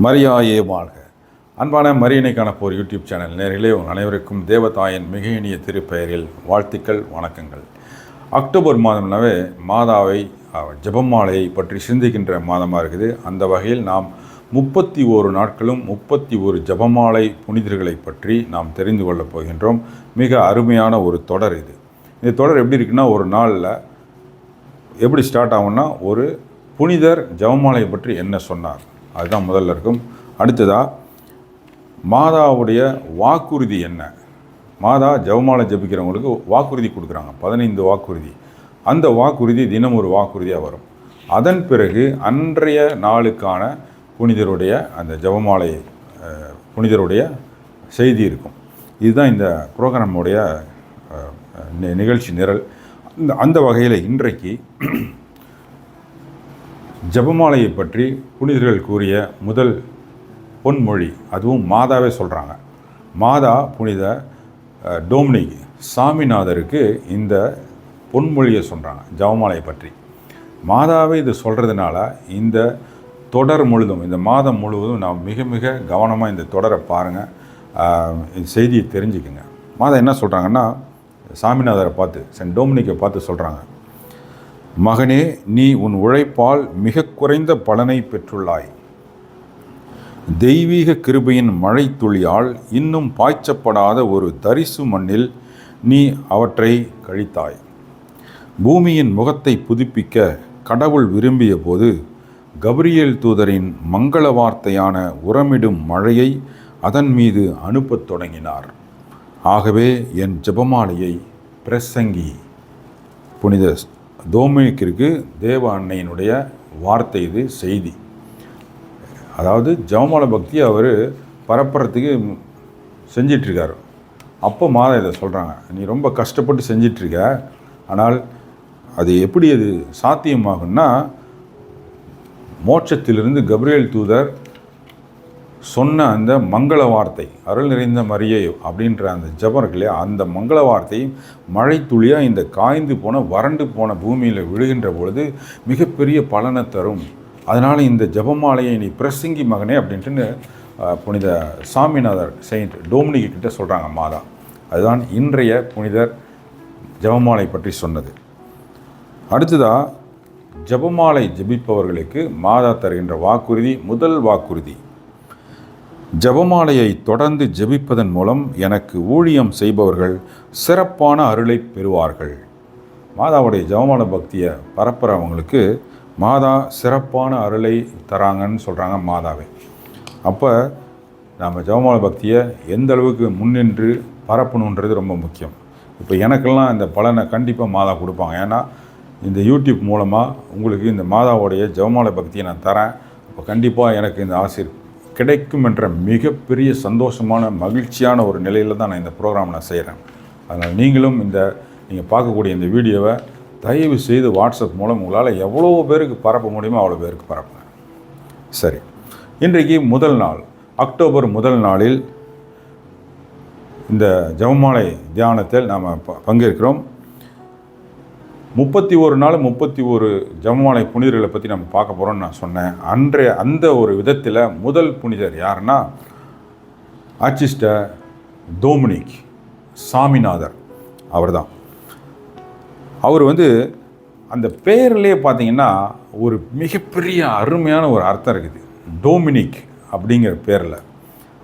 மரியாயே வாழ்க. அன்பான மரியணைக்கான போர் யூடியூப் சேனல் நேரிலே உங்கள் அனைவருக்கும் தேவதாயன் மிக இனிய திருப்பெயரில் வாழ்த்துக்கள் வணக்கங்கள். அக்டோபர் மாதம்னாவே மாதாவை அஹ், ஜெபமாலையை பற்றி சிந்திக்கின்ற மாதமாக இருக்குது. அந்த வகையில் நாம் முப்பத்தி ஓரு நாட்களும் முப்பத்தி ஒரு ஜெபமாலை புனிதர்களை பற்றி நாம் தெரிந்து கொள்ளப் போகின்றோம். மிக அருமையான ஒரு தொடர் இது. இந்த தொடர் எப்படி இருக்குன்னா ஒரு நாளில் எப்படி ஸ்டார்ட் ஆகும்னா ஒரு புனிதர் ஜெபமாலையை பற்றி என்ன சொன்னார்? அதுதான் முதல்ல இருக்கும். அடுத்ததாக மாதாவுடைய வாக்குறுதி என்ன? மாதா ஜெபமாலை ஜெபிக்கிறவங்களுக்கு வாக்குறுதி கொடுக்குறாங்க. பதினைந்து வாக்குறுதி. அந்த வாக்குறுதி தினம் ஒரு வாக்குறுதியாக வரும். அதன் பிறகு அன்றைய நாளுக்கான புனிதருடைய அந்த ஜெபமாலை புனிதருடைய செய்தி இருக்கும். இதுதான் இந்த ப்ரோக்ராமுடைய நிகழ்ச்சி நிரல். அந்த அந்த வகையில் இன்றைக்கு ஜெபமாலையை பற்றி புனிதர்கள் கூறிய முதல் பொன்மொழி அதுவும் மாதாவே சொல்கிறாங்க மாதா புனித அஹ், டோம்னிக் சாமிநாதருக்கு இந்த பொன்மொழியை சொல்கிறாங்க ஜெபமாலையை பற்றி. மாதாவே இது சொல்கிறதுனால இந்த தொடர் முழுதும் இந்த மாதம் முழுவதும் நாம் மிக மிக கவனமாக இந்த தொடரை பாருங்கள் இந்த செய்தியை தெரிஞ்சுக்குங்க. மாதா என்ன சொல்கிறாங்கன்னா சாமிநாதரை பார்த்து சென்ட் டோமினிக்கை பார்த்து சொல்கிறாங்க மகனே நீ உன் உழைப்பால் மிக குறைந்த பலனை பெற்றுள்ளாய். தெய்வீக கிருபையின் மழைத்துளியால் இன்னும் பாய்ச்சப்படாத ஒரு தரிசு மண்ணில் நீ அவற்றை கழித்தாய். பூமியின் முகத்தை புதுப்பிக்க கடவுள் விரும்பிய போது கபிரியல் தூதரின் மங்கள வார்த்தையான உரமிடும் மழையை அதன் மீது அனுப்பத் தொடங்கினார். ஆகவே என் ஜெபமாலையை பிரசங்கி புனித தோமினிக்கிற்கு தேவ அன்னையினுடைய வார்த்தை இது செய்தி. அதாவது ஜெபமால பக்தி அவர் பரப்புறத்துக்கு செஞ்சிட்ருக்கார். அப்போ மாதா இதை சொல்கிறாங்க நீ ரொம்ப கஷ்டப்பட்டு செஞ்சிட்ருக்க ஆனால் அது எப்படி அது சாத்தியமாகும்னா மோட்சத்திலிருந்து கப்ரியல் தூதர் சொன்ன அந்த மங்கள வார்த்தை அருள் நிறைந்த மரியை அப்படின்ற அந்த ஜெபம் இருக்கு இல்லையா அந்த மங்கள வார்த்தை மழை துளியாக இந்த காய்ந்து போன வறண்டு போன பூமியில் விழுகின்ற பொழுது மிகப்பெரிய பலனை தரும். அதனால் இந்த ஜெபமாலையை நீ பிரசங்கி மகனே அப்படின்ட்டு புனித சாமிநாதர் செயின்ட் டோமினிக் கிட்ட சொல்கிறாங்க மாதா. அதுதான் இன்றைய புனிதர் ஜெபமாலை பற்றி சொன்னது. அடுத்ததா ஜெபமாலை ஜெபிப்பவர்களுக்கு மாதா தருகின்ற வாக்குறுதி முதல் வாக்குறுதி. ஜெபமாலையை தொடர்ந்து ஜெபிப்பதன் மூலம் எனக்கு ஊழியம் செய்பவர்கள் சிறப்பான அருளை பெறுவார்கள். மாதாவுடைய ஜெபமாலை பக்தியை பரப்புகிறவங்களுக்கு மாதா சிறப்பான அருளை தராங்கன்னு சொல்கிறாங்க மாதாவை. அப்போ நம்ம ஜபமால பக்தியை எந்த அளவுக்கு முன்னின்று பரப்பணுன்றது ரொம்ப முக்கியம். இப்போ எனக்கெல்லாம் இந்த பலனை கண்டிப்பாக மாதா கொடுப்பாங்க. ஏன்னா இந்த யூடியூப் மூலமாக உங்களுக்கு இந்த மாதாவுடைய ஜபமால பக்தியை நான் தரேன். அப்போ கண்டிப்பாக எனக்கு இந்த ஆசிர் கிடைக்கும் என்ற மிகப்பெரிய சந்தோஷமான மகிழ்ச்சியான ஒரு நிலையில் தான் நான் இந்த ப்ரோக்ராம் நான் செய்கிறேன் அதனால் நீங்களும் இந்த நீங்கள் பார்க்கக்கூடிய இந்த வீடியோவை தயவு செய்து வாட்ஸ்அப் மூலம் உங்களால் எவ்வளோ பேருக்கு பரப்ப முடியுமோ அவ்வளோ பேருக்கு பரப்புங்க. சரி. இன்றைக்கு முதல் நாள். அக்டோபர் முதல் நாளில் இந்த ஜபமாலை தியானத்தில் நாம் ப- பங்கேற்கிறோம். முப்பத்தி ஒரு நாள் முப்பத்தி ஒரு ஜமமாலை புனிதர்களை பற்றி நம்ம பார்க்க போகிறோம்னு நான் சொன்னேன். அன்றைய அந்த ஒரு விதத்தில் முதல் புனிதர் யாருன்னா ஆர்டிஸ்டர் டோமினிக் சாமிநாதர் அவர்தான். அவர் வந்து அந்த பேர்லேயே பார்த்தீங்கன்னா ஒரு மிகப்பெரிய அருமையான ஒரு அர்த்தம் இருக்குது. டோமினிக் அப்படிங்கிற பேரில்.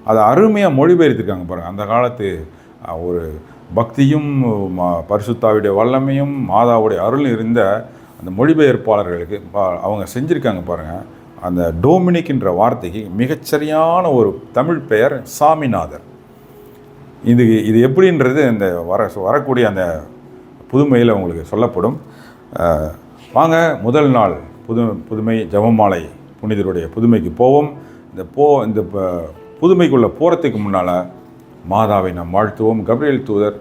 அதை அருமையாக மொழிபெயர்த்திருக்காங்க பாருங்கள் அந்த காலத்து ஒரு பக்தியும் பரிசுத்தாவுடைய வல்லமையும் மாதாவுடைய அருள் இருந்த அந்த மொழிபெயர்ப்பாளர்களுக்கு பா- அவங்க செஞ்சுருக்காங்க பாருங்கள் அந்த டோமினிக்ன்ற வார்த்தைக்கு மிகச்சரியான ஒரு தமிழ் பெயர் சாமிநாதர். இது இது எப்படின்றது இந்த வர வரக்கூடிய அந்த புதுமையில் உங்களுக்கு சொல்லப்படும். வாங்க முதல் நாள் புது புதுமை ஜபமாலை புனிதருடைய புதுமைக்கு போவோம். இந்த போ இந்த புதுமைக்குள்ளே போகிறதுக்கு முன்னால் மாதாவை நாம் வாழ்த்துவோம். கபிரியல் தூதர்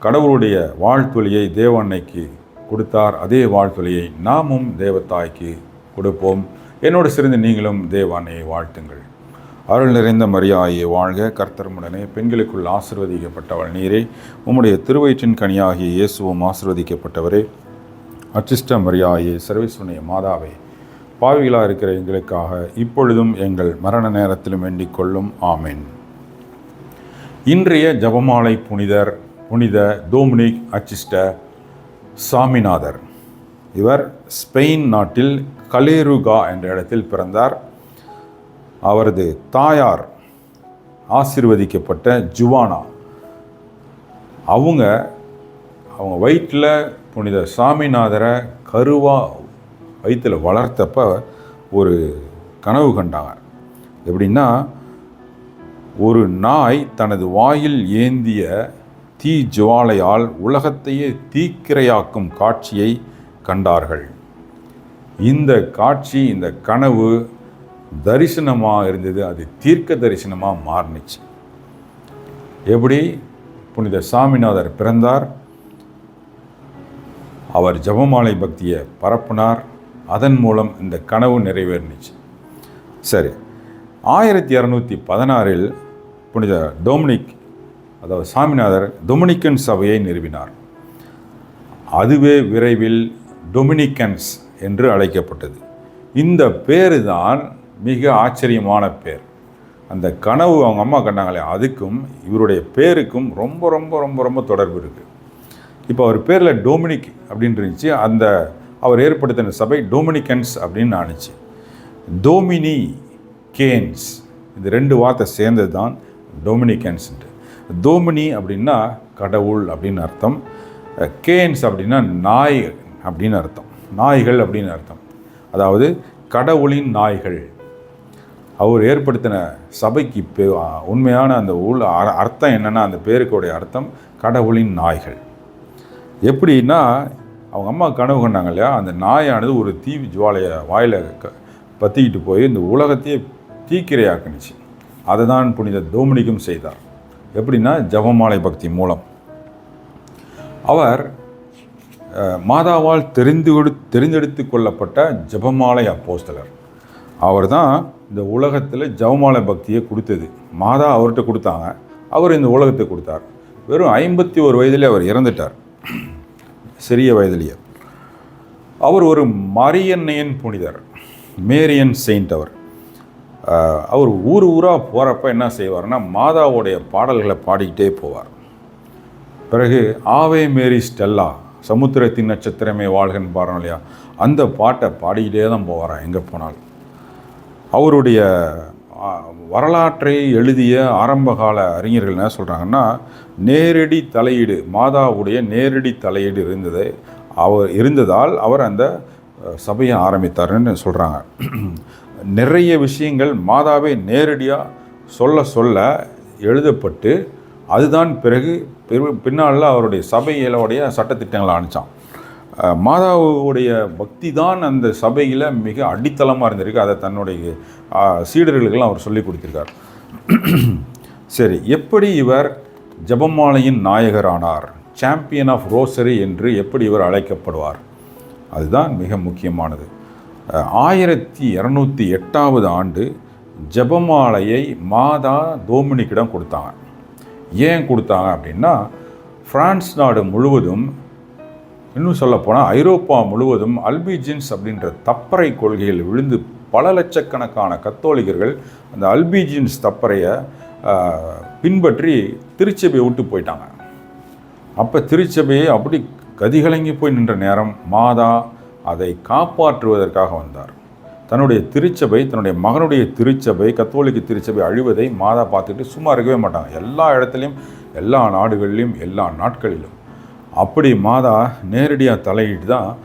கடவுளுடைய வாழ்த்தொலியை தேவ அன்னைக்கு கொடுத்தார். அதே வாழ்த்தொலியை நாமும் தேவத்தாய்க்கு கொடுப்போம். என்னோடு சிறந்து நீங்களும் தேவ அன்னையை வாழ்த்துங்கள். அருள் நிறைந்த மரியாயை வாழ்க. கர்த்தருமுடனே பெண்களுக்குள் ஆசிர்வதிக்கப்பட்டவள் நீரே. உம்முடைய திருவயிற்றின் கனியாகிய இயேசுவும் ஆசிர்வதிக்கப்பட்டவரே. அச்சிஷ்ட மரியாயை சர்வீஸ்வனைய மாதாவே பாவிகளாக இருக்கிற எங்களுக்காக இப்பொழுதும் எங்கள் மரண நேரத்திலும் வேண்டிக் கொள்ளும். ஆமேன். இன்றைய ஜபமாலை புனிதர் புனித டோமினிக் அச்சிஸ்ட சாமிநாதர். இவர் ஸ்பெயின் நாட்டில் கலேருகா என்ற இடத்தில் பிறந்தார். அவரது தாயார் ஆசிர்வதிக்கப்பட்ட ஜுவானா. அவங்க அவங்க வயிற்றில் புனித சாமிநாதரை கருவா வயிற்றில் வளர்த்தப்ப ஒரு கனவு கண்டாங்க. எப்படின்னா ஒரு நாய் தனது வாயில் ஏந்திய தீ ஜுவாலையால் உலகத்தையே தீக்கிரையாக்கும் காட்சியை கண்டார்கள். இந்த காட்சி இந்த கனவு தரிசனமாக இருந்தது. அது தீர்க்க தரிசனமாக மாறுனுச்சு. எப்படி? புனித சாமிநாதர் பிறந்தார். அவர் ஜபமாலை பக்தியை பரப்புனார். அதன் மூலம் இந்த கனவு நிறைவேறினுச்சு. சரி ஆயிரத்தி இரநூத்தி பதினாறில் புனித டொமினிக் அதாவது சாமிநாதர் டொமினிக்கன் சபையை நிறுவினார். அதுவே விரைவில் டொமினிக்கன்ஸ் என்று அழைக்கப்பட்டது. இந்த பேர் தான் மிக ஆச்சரியமான பேர். அந்த கனவு அவங்க அம்மா கண்டாங்களே அதுக்கும் இவருடைய பேருக்கும் ரொம்ப ரொம்ப ரொம்ப ரொம்ப தொடர்பு இருக்குது இப்போ அவர் பேரில் டொமினிக் அப்படின்னு இருந்துச்சு அந்த அவர் ஏற்படுத்தின சபை டொமினிக்கன்ஸ் அப்படின்னு ஆணுச்சு டோமினி கேன்ஸ் இந்த ரெண்டு வார்த்தை சேர்ந்தது தான் டொமினிக்கன்ஸ்ன்ட்டு டோமினி அப்படின்னா கடவுள் அப்படின்னு அர்த்தம். கேன்ஸ் அப்படின்னா நாய் அப்படின்னு அர்த்தம். நாய்கள் அப்படின்னு அர்த்தம். அதாவது கடவுளின் நாய்கள். அவர் ஏற்படுத்தின சபைக்கு பே உண்மையான அந்த உள் அர்த்தம் என்னென்னா அந்த பேருக்குடைய அர்த்தம் கடவுளின் நாய்கள். எப்படின்னா அவங்க அம்மா கனவு கண்டாங்க இல்லையா? அந்த நாயானது ஒரு தீ ஜுவாலையை வாயில் க பற்றிக்கிட்டு போய் இந்த உலகத்தையே தீக்கிரையாக்குனுச்சு. அதை தான் புனித தோமினிக்கும் செய்தார். எப்படின்னா ஜபமாலை பக்தி மூலம். அவர் மாதாவால் தெரிந்து கொடு தெரிந்தெடுத்து கொள்ளப்பட்ட ஜபமாலை அப்போஸ்தலர். அவர் தான் இந்த உலகத்தில் ஜபமாலை பக்தியை கொடுத்தது. மாதா அவர்கிட்ட கொடுத்தாங்க. அவர் இந்த உலகத்தை கொடுத்தார். வெறும் ஐம்பத்தி ஒரு வயதிலே அவர் இறந்துட்டார். சிறிய வயதிலேயே. அவர் ஒரு மரியன்னையன் புனிதர். மேரியன் செயின்ட் அவர். அவர் ஊர் ஊராக போகிறப்ப என்ன செய்வார்னா மாதாவுடைய பாடல்களை பாடிக்கிட்டே போவார். பிறகு ஆவே மேரி ஸ்டெல்லா சமுத்திரத்தின் நட்சத்திரமே வாழ்கன்னு பாருங்க இல்லையா? அந்த பாட்டை பாடிக்கிட்டே தான் போவாராம் எங்கே போனாலும். அவருடைய வரலாற்றை எழுதிய ஆரம்பகால அறிஞர்கள் என்ன சொல்கிறாங்கன்னா நேரடி தலையீடு மாதாவுடைய நேரடி தலையீடு இருந்தது. அவர் இருந்ததால் அவர் அந்த சபையை ஆரம்பித்தார்னு சொல்கிறாங்க நிறைய விஷயங்கள் மாதாவே நேரடியாக சொல்ல சொல்ல எழுதப்பட்டு அதுதான் பிறகு பிற- அவருடைய சபைகளுடைய சட்டத்திட்டங்களை அனுப்பிச்சான். மாதாவுடைய பக்தி தான் அந்த சபையில் மிக அடித்தளமாக இருந்திருக்கு. அதை தன்னுடைய சீடர்களுக்கெல்லாம் அவர் சொல்லி கொடுத்திருக்கார். சரி எப்படி இவர் ஜபமாலையின் நாயகரானார்? சாம்பியன் ஆஃப் ரோசரி என்று எப்படி இவர் அழைக்கப்படுவார்? அதுதான் மிக முக்கியமானது. ஆயிரத்தி இரநூத்தி எட்டாவது ஆண்டு ஜெபமாலையை மாதா டோமினிக்கிடம் கொடுத்தாங்க. ஏன் கொடுத்தாங்க அப்படின்னா ஃப்ரான்ஸ் நாடு முழுவதும் இன்னும் சொல்லப்போனால் ஐரோப்பா முழுவதும் அல்பிஜின்ஸ் அப்படின்ற தப்பறை கொள்கையில் விழுந்து பல லட்சக்கணக்கான கத்தோலிகர்கள் அந்த அல்பிஜின்ஸ் தப்பறையை பின்பற்றி திருச்சபையை விட்டு போயிட்டாங்க. அப்போ திருச்சபையை அப்படி கதிகலங்கி போய் நின்ற நேரம் மாதா அதை காப்பாற்றுவதற்காக வந்தார். தன்னுடைய திருச்சபை தன்னுடைய மகனுடைய திருச்சபை கத்தோலிக்க திருச்சபை அழிவதை மாதா பார்த்துட்டு சும்மா இருக்கவே மாட்டாங்க. எல்லா இடத்துலையும் எல்லா நாடுகளிலும் எல்லா நாட்களிலும். அப்படி மாதா நேரடியாக தலையிட்டு தான்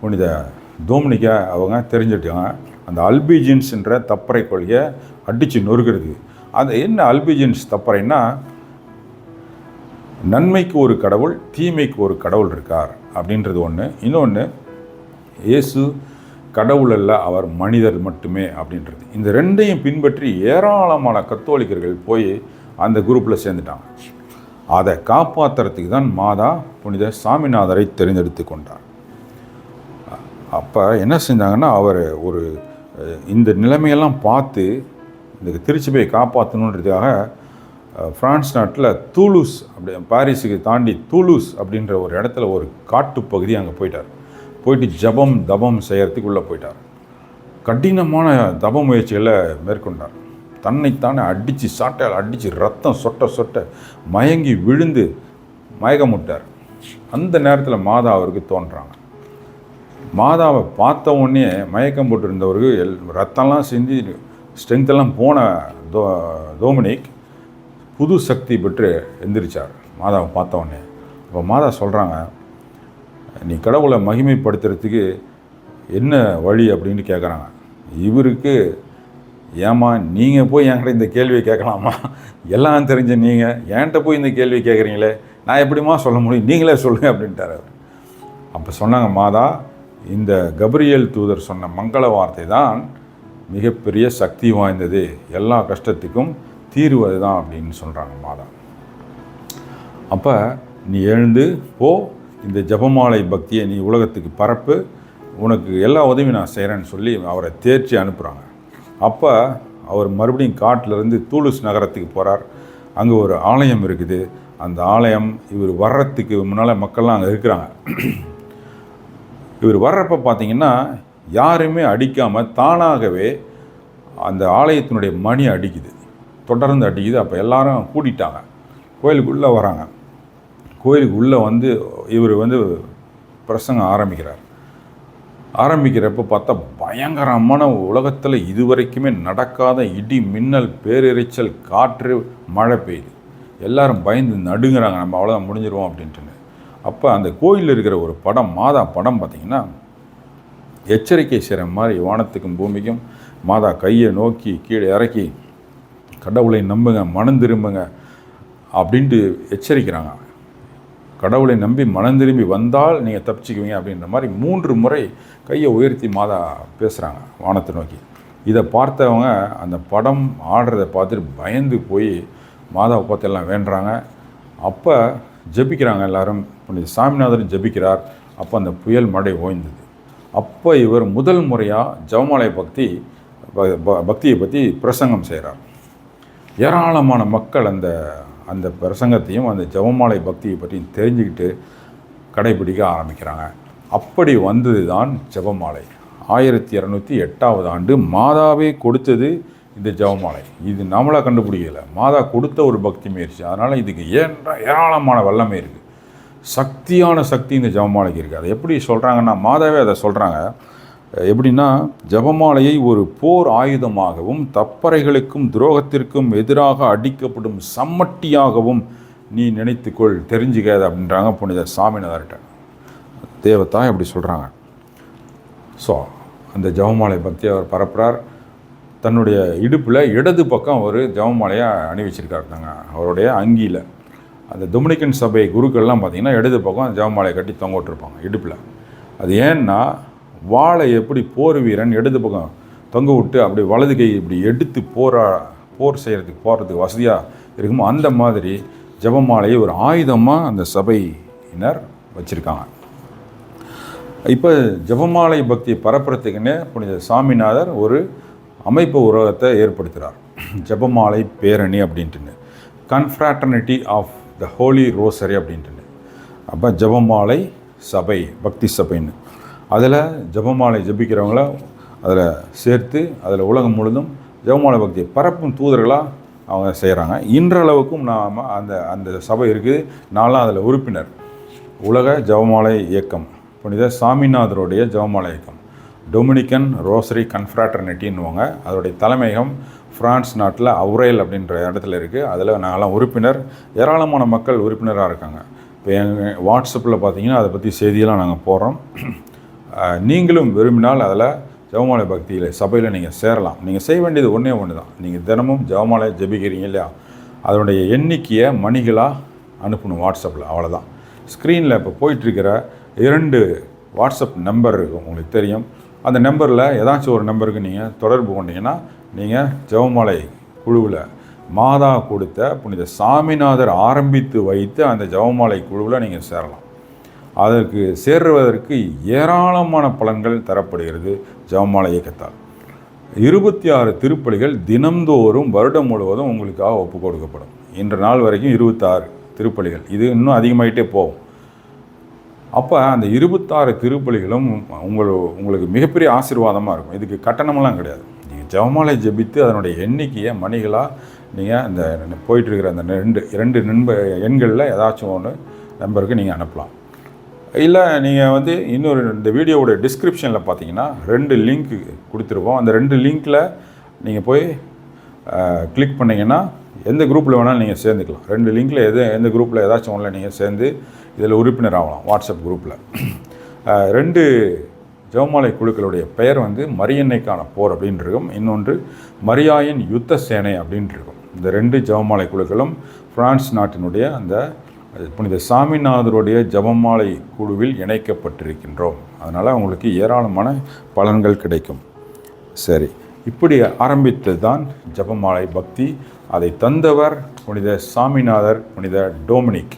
புனித தோம்னிக்க அவங்க தெரிஞ்சுட்டாங்க அந்த அல்பிஜின்ஸ்ன்ற தப்பறை கொள்கையை அடித்து நொறுக்கிறது. அந்த என்ன அல்பிஜின்ஸ் தப்பறைன்னா நன்மைக்கு ஒரு கடவுள் தீமைக்கு ஒரு கடவுள் இருக்கார் அப்படின்றது ஒன்று இன்னொன்று இயேசு கடவுள் அல்ல அவர் மனிதர் மட்டுமே அப்படின்றது. இந்த ரெண்டையும் பின்பற்றி ஏராளமான கத்தோலிக்கர்கள் போய் அந்த குரூப்பில் சேர்ந்துட்டாங்க. அதை காப்பாற்றுறதுக்கு தான் மாதா புனித சாமிநாதரை தெரிந்தெடுத்து கொண்டார். அப்போ என்ன செஞ்சாங்கன்னா அவர் ஒரு இந்த நிலைமையெல்லாம் பார்த்து இந்த திருச்சபையை காப்பாற்றணுன்றதுக்காக ஃப்ரான்ஸ் நாட்டில் தூலூஸ் அப்படி பாரிஸுக்கு தாண்டி தூலூஸ் அப்படின்ற ஒரு இடத்துல ஒரு காட்டுப்பகுதி அங்கே போயிட்டார். போயிட்டு ஜபம் தபம் செய்கிறதுக்குள்ளே போயிட்டார். கடினமான தப முயற்சிகளை மேற்கொண்டார். தன்னைத்தானே அடித்து சாட்டால் அடித்து ரத்தம் சொட்ட சொட்ட மயங்கி விழுந்து மயக்கமுட்டார். அந்த நேரத்தில் மாதா அவருக்கு தோன்றாங்க. மாதாவை பார்த்த உடனே மயக்கம் போட்டிருந்தவருக்கு எல் ரத்தம்லாம் செஞ்சு ஸ்ட்ரென்த்தெல்லாம் போன தோ டோமினிக் புது சக்தி பெற்று எந்திரிச்சார். மாதாவை பார்த்த உடனே. அப்போ மாதா சொல்கிறாங்க நீ கடவுளை மகிமைப்படுத்துறதுக்கு என்ன வழி அப்படின்னு கேட்குறாங்க இவருக்கு ஏம்மா நீங்கள் போய் என்கிட்ட இந்த கேள்வியை கேட்கலாமா? எல்லாம் தெரிஞ்ச நீங்கள் என்கிட்ட போய் இந்த கேள்வி கேட்குறீங்களே நான் எப்படிம்மா சொல்ல முடியும்? நீங்களே சொல்லுங்கள் அப்படின்ட்டார் அவர். அப்போ சொன்னாங்க மாதா இந்த கபிரியல் தூதர் சொன்ன மங்கள வார்த்தை தான் மிகப்பெரிய சக்தி வாய்ந்தது. எல்லா கஷ்டத்துக்கும் தீர்வது தான் அப்படின்னு சொல்கிறாங்க மாதா. அப்போ நீ எழுந்து போ இந்த ஜபமாலை பக்தியை நீ உலகத்துக்கு பரப்பு உனக்கு எல்லா உதவியும் நான் செய்கிறேன்னு சொல்லி அவரை தேர்ச்சி அனுப்புகிறாங்க அப்போ அவர் மறுபடியும் காட்டிலேருந்து தூலுஸ் நகரத்துக்கு போகிறார் அங்கே ஒரு ஆலயம் இருக்குது. அந்த ஆலயம் இவர் வர்றதுக்கு முன்னால் மக்கள்லாம் அங்கே இருக்கிறாங்க. இவர் வர்றப்ப பார்த்தீங்கன்னா யாருமே அடிக்காமல் தானாகவே அந்த ஆலயத்தினுடைய மணி அடிக்குது. தொடர்ந்து அடிக்குது. அப்போ எல்லாரும் கூட்டிட்டாங்க கோயிலுக்குள்ளே வராங்க. கோயிலுக்கு உள்ளே வந்து இவர் வந்து பிரசங்கம் ஆரம்பிக்கிறார். ஆரம்பிக்கிறப்ப பார்த்தா பயங்கரமான உலகத்தில் இதுவரைக்குமே நடக்காத இடி மின்னல் பேரிரைச்சல் காற்று மழை பெய்யுது. எல்லாரும் பயந்து நடுங்கிறாங்க நம்ம அவ்வளோதான் முடிஞ்சிருவோம் அப்படின்ட்டுன்னு. அப்போ அந்த கோயிலில் இருக்கிற ஒரு படம் மாதா படம் பார்த்திங்கன்னா எச்சரிக்கை செய்கிற மாதிரி வானத்துக்கும் பூமிக்கும் மாதா கையை நோக்கி கீழே இறக்கி கடவுளை நம்புங்க மனம் திரும்புங்க அப்படின்ட்டு எச்சரிக்கிறாங்க. கடவுளை நம்பி மனம் திரும்பி வந்தால் நீங்கள் தப்பிச்சுக்குவீங்க அப்படின்ற மாதிரி மூன்று முறை கையை உயர்த்தி மாதா பேசுகிறாங்க வானத்தை நோக்கி. இதை பார்த்தவங்க அந்த படம் ஆடுறதை பார்த்துட்டு பயந்து போய் மாதாவை பார்த்தெல்லாம் வேண்டுறாங்க. அப்போ ஜெபிக்கிறாங்க எல்லாரும். புனித சாமிநாதன் ஜபிக்கிறார். அப்போ அந்த புயல் மழை ஓய்ந்தது. அப்போ இவர் முதல் முறையாக ஜவமாலை பக்தி ப- பக்தியை பற்றி பிரசங்கம் செய்கிறார் ஏராளமான மக்கள் அந்த அந்த பிரசங்கத்தையும் அந்த ஜெபமாலை பக்தியை பற்றியும் தெரிஞ்சுக்கிட்டு கடைபிடிக்க ஆரம்பிக்கிறாங்க. அப்படி வந்தது தான் ஜெபமாலை. ஆயிரத்தி இரநூத்தி எட்டாவது ஆண்டு மாதாவே கொடுத்தது இந்த ஜெபமாலை. இது நம்மளாக கண்டுபிடிக்கல. மாதா கொடுத்த ஒரு பக்தி முயற்சி. அதனால் இதுக்கு ஏன்ற ஏராளமான வல்லமை இருக்குது சக்தியான சக்தி இந்த ஜெபமாலைக்கு இருக்குது அதை எப்படி சொல்கிறாங்கன்னா மாதாவே அதை சொல்கிறாங்க எப்படின்னா ஜெபமாலையை ஒரு போர் ஆயுதமாகவும் தப்பறைகளுக்கும் துரோகத்திற்கும் எதிராக அடிக்கப்படும் சம்மட்டியாகவும் நீ நினைத்துக்கொள் தெரிஞ்சுக்காது அப்படின்றாங்க புனித சாமிநாதர்கிட்ட. தேவத்தா அப்படி சொல்கிறாங்க ஸோ அந்த ஜபமாலை பற்றி அவர் பரப்புகிறார் தன்னுடைய இடுப்பில் இடது பக்கம் ஒரு ஜபமாலையை அணி வச்சிருக்காருங்க அவருடைய அங்கியில். அந்த டொமினிக்கன் சபை குருக்கள்லாம் பார்த்தீங்கன்னா இடது பக்கம் ஜெபமாலையை கட்டி தொங்க விட்டுருப்பாங்க இடுப்பில். அது ஏன்னா வாளை எப்படி போர் வீரன் இடது பக்கம் தொங்க விட்டு அப்படி வலது கை இப்படி எடுத்து போரா போர் செய்கிறதுக்கு போகிறதுக்கு வசதியாக இருக்குமோ அந்த மாதிரி ஜெபமாலையை ஒரு ஆயுதமாக அந்த சபையினர் வச்சுருக்காங்க. இப்போ ஜபமாலை பக்தியை பரப்புறதுக்குன்னே புனித சாமிநாதர் ஒரு அமைப்பு உலகத்தை ஏற்படுத்துகிறார் ஜெபமாலை பேரணி அப்படின்ட்டுன்னு. Confraternity of the holy rosary அப்படின்ட்டுன்னு. அப்போ ஜெபமாலை சபை பக்தி சபைன்னு. அதில் ஜெபமாலை ஜெபிக்கிறவங்கள அதில் சேர்த்து அதில் உலகம் முழுதும் ஜெபமாலை பக்தியை பரப்பும் தூதர்களாக அவங்க செய்கிறாங்க. இன்றளவுக்கும் நாம் அந்த அந்த சபை இருக்குது. நான்லாம் அதில் உறுப்பினர். உலக ஜெபமாலை இயக்கம் புனித சாமிநாதருடைய ஜெபமாலை இயக்கம் டொமினிக்கன் ரோசரி கன்ஃப்ராட்டர்னிட்டின்னுவாங்க. அதோடைய தலைமையகம் ஃப்ரான்ஸ் நாட்டில் அவுரேல் அப்படின்ற இடத்துல இருக்குது. அதில் நாங்களாம் உறுப்பினர். ஏராளமான மக்கள் உறுப்பினராக இருக்காங்க. இப்போ எங்கள் வாட்ஸ்அப்பில் பார்த்தீங்கன்னா அதை பற்றி செய்தியெல்லாம் நாங்கள் போடுறோம். நீங்களும் விரும்பினால் அதில் ஜெபமாலை பக்தியில் சபையில் நீங்கள் சேரலாம். நீங்கள் செய்ய வேண்டியது ஒன்றே ஒன்று தான். நீங்கள் தினமும் ஜெபமாலை ஜெபிக்கிறீங்க இல்லையா? அதனுடைய எண்ணிக்கையை மணிகளாக அனுப்பணும் வாட்ஸ்அப்பில் அவ்வளோதான் ஸ்க்ரீனில் இப்போ போயிட்டுருக்கிற இரண்டு வாட்ஸ்அப் நம்பர் இருக்கும் உங்களுக்கு தெரியும். அந்த நம்பரில் ஏதாச்சும் ஒரு நம்பருக்கு நீங்கள் தொடர்பு கொண்டீங்கன்னா நீங்கள் ஜெபமாலை குழுவில் மாதா கொடுத்த புனித சாமிநாதர் ஆரம்பித்து வைத்து அந்த ஜெபமாலை குழுவில் நீங்கள் சேரலாம். அதற்கு சேர்வதற்கு ஏராளமான பலன்கள் தரப்படுகிறது ஜெபமாலை இயக்கத்தால். இருபத்தி ஆறு திருப்பலிகள் தினம்தோறும் வருடம் முழுவதும் உங்களுக்காக ஒப்பு கொடுக்கப்படும். இன்று நாள் வரைக்கும் இருபத்தாறு திருப்பலிகள். இது இன்னும் அதிகமாகிட்டே போகும். அப்போ அந்த இருபத்தாறு திருப்பலிகளும் உங்கள் உங்களுக்கு மிகப்பெரிய ஆசீர்வாதமாக இருக்கும். இதுக்கு கட்டணமெல்லாம் கிடையாது. நீங்கள் ஜெபமாலை ஜெபித்து அதனுடைய எண்ணிக்கையை மணிகளாக நீங்கள் அந்த போயிட்டுருக்கிற அந்த ரெண்டு இரண்டு நண்ப எண்களில் ஏதாச்சும் ஒன்று நம்பருக்கு நீங்கள் அனுப்பலாம். இல்லை நீங்கள் வந்து இன்னொரு இந்த வீடியோவோட டிஸ்கிரிப்ஷனில் பார்த்தீங்கன்னா ரெண்டு லிங்க் கொடுத்துருப்போம் அந்த ரெண்டு லிங்க்கில் நீங்கள் போய் கிளிக் பண்ணிங்கன்னா எந்த குரூப்பில் வேணாலும் நீங்கள் சேர்ந்துக்கலாம். ரெண்டு லிங்க்கில் எது எந்த குரூப்பில் ஏதாச்சும் ஒன்றில் நீங்கள் சேர்ந்து இதில் உறுப்பினர் ஆகலாம் வாட்ஸ்அப் குரூப்பில் ரெண்டு ஜெவமாலை குழுக்களுடைய பெயர் வந்து மரியன்னைக்கான போர் அப்படின்னு இருக்கும் இன்னொன்று மரியாயின் யுத்த சேனை அப்படின்ட்டு இருக்கும் இந்த ரெண்டு ஜெவமாலை குழுக்களும் ஃப்ரான்ஸ் நாட்டினுடைய அந்த புனித சாமிநாதருடைய ஜபமாலை குழுவில் இணைக்கப்பட்டிருக்கின்றோம். அதனால் அவங்களுக்கு ஏராளமான பலன்கள் கிடைக்கும். சரி இப்படி ஆரம்பித்தது தான் ஜபமாலை பக்தி. அதை தந்தவர் புனித சாமிநாதர் புனித டோமினிக்.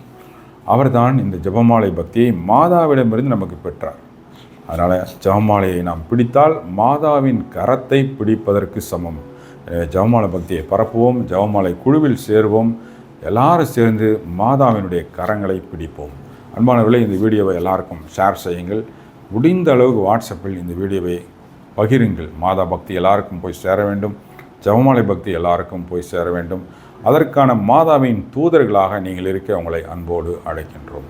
அவர்தான் இந்த ஜபமாலை பக்தியை மாதாவிடமிருந்து நமக்கு பெற்றார். அதனால் ஜபமாலையை நாம் பிடித்தால் மாதாவின் கரத்தை பிடிப்பதற்கு சமம். ஜபமாலை பக்தியை பரப்புவோம் ஜபமாலை குழுவில் சேருவோம். எல்லாரும் சேர்ந்து மாதாவினுடைய கரங்களை பிடிப்போம். அன்பானவர்களே இந்த வீடியோவை எல்லாருக்கும் ஷேர் செய்யுங்கள். முடிந்த அளவுக்கு வாட்ஸ்அப்பில் இந்த வீடியோவை பகிருங்கள். மாதா பக்தி எல்லாருக்கும் போய் சேர வேண்டும். ஜபமாலை பக்தி எல்லாருக்கும் போய் சேர வேண்டும். அதற்கான மாதாவின் தூதர்களாக நீங்கள் இருக்க உங்களை அன்போடு அழைக்கின்றோம்.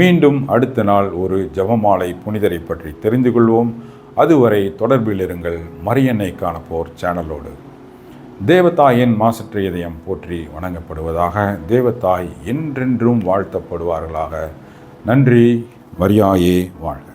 மீண்டும் அடுத்த நாள் ஒரு ஜபமாலை புனிதரை பற்றி தெரிந்து கொள்வோம். அதுவரை தொடர்பில் இருங்கள். மரியன்னை காணப்போர் சேனலோடு தேவதாயின் மாசற்ற இதயம் போற்றி வணங்கப்படுவதாக தேவதாய் என்றென்றும் வாழ்த்தப்படுவார்களாக. நன்றி மரியாயே வாழ்க.